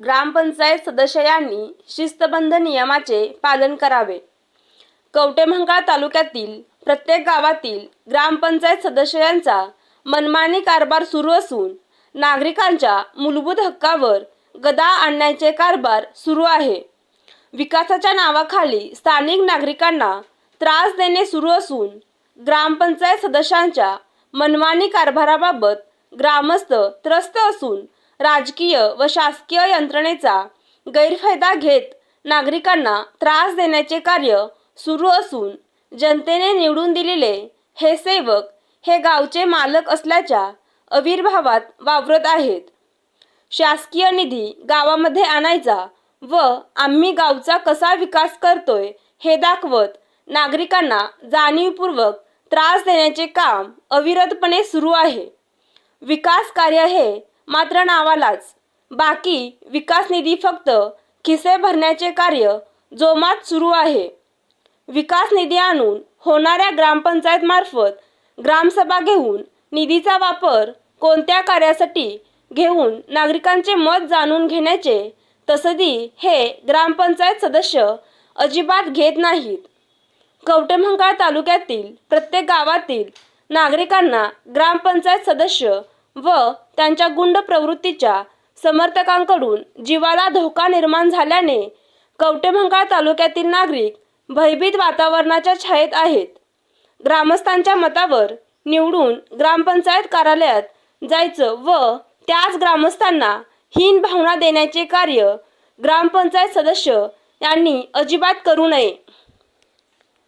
ग्रामपंचायत सदस्य यांनी शिस्तबंध नियमाचे पालन करावे. कवटेमहांकाळ तालुक्यातील प्रत्येक गावातील ग्रामपंचायत सदस्यांचा मनमानी कारभार सुरू असून नागरिकांच्या मूलभूत हक्कावर गदा आणण्याचे कारभार सुरू आहे. विकासाच्या नावाखाली स्थानिक नागरिकांना त्रास देणे सुरू असून ग्रामपंचायत सदस्यांच्या मनमानी कारभाराबाबत ग्रामस्थ त्रस्त असून राजकीय व शासकीय यंत्रणेचा गैरफायदा घेत नागरिकांना त्रास देण्याचे कार्य सुरू असून जनतेने निवडून दिलेले हे सेवक हे गावचे मालक असल्याच्या अविर्भावात वावरत आहेत. शासकीय निधी गावामध्ये आणायचा व आम्ही गावचा कसा विकास करतोय हे दाखवत नागरिकांना जाणीवपूर्वक त्रास देण्याचे काम अविरतपणे सुरू आहे. विकास कार्य हे मात्र नावालाच. बाकी विकास निधी फक्त खिसे भरण्याचे कार्य जोमात सुरू आहे. विकास निधी आणून होणाऱ्या ग्रामपंचायत मार्फत ग्रामसभा घेऊन निधीचा वापर कोणत्या कार्यासाठी घेऊन नागरिकांचे मत जाणून घेण्याचे तसदी हे ग्रामपंचायत सदस्य अजिबात घेत नाहीत. कवटेमहांकाळ तालुक्यातील प्रत्येक गावातील नागरिकांना ग्रामपंचायत सदस्य व त्यांच्या गुंड प्रवृत्तीच्या समर्थकांकडून जीवाला धोका निर्माण झाल्याने कवटेभंगाळ तालुक्यातील नागरिक भयभीत वातावरणाच्या छायेत आहेत. ग्रामस्थांच्या मतावर निवडून ग्रामपंचायत कार्यालयात जायचं व त्याच ग्रामस्थांना हीन भावना देण्याचे कार्य ग्रामपंचायत सदस्य यांनी अजिबात करू नये.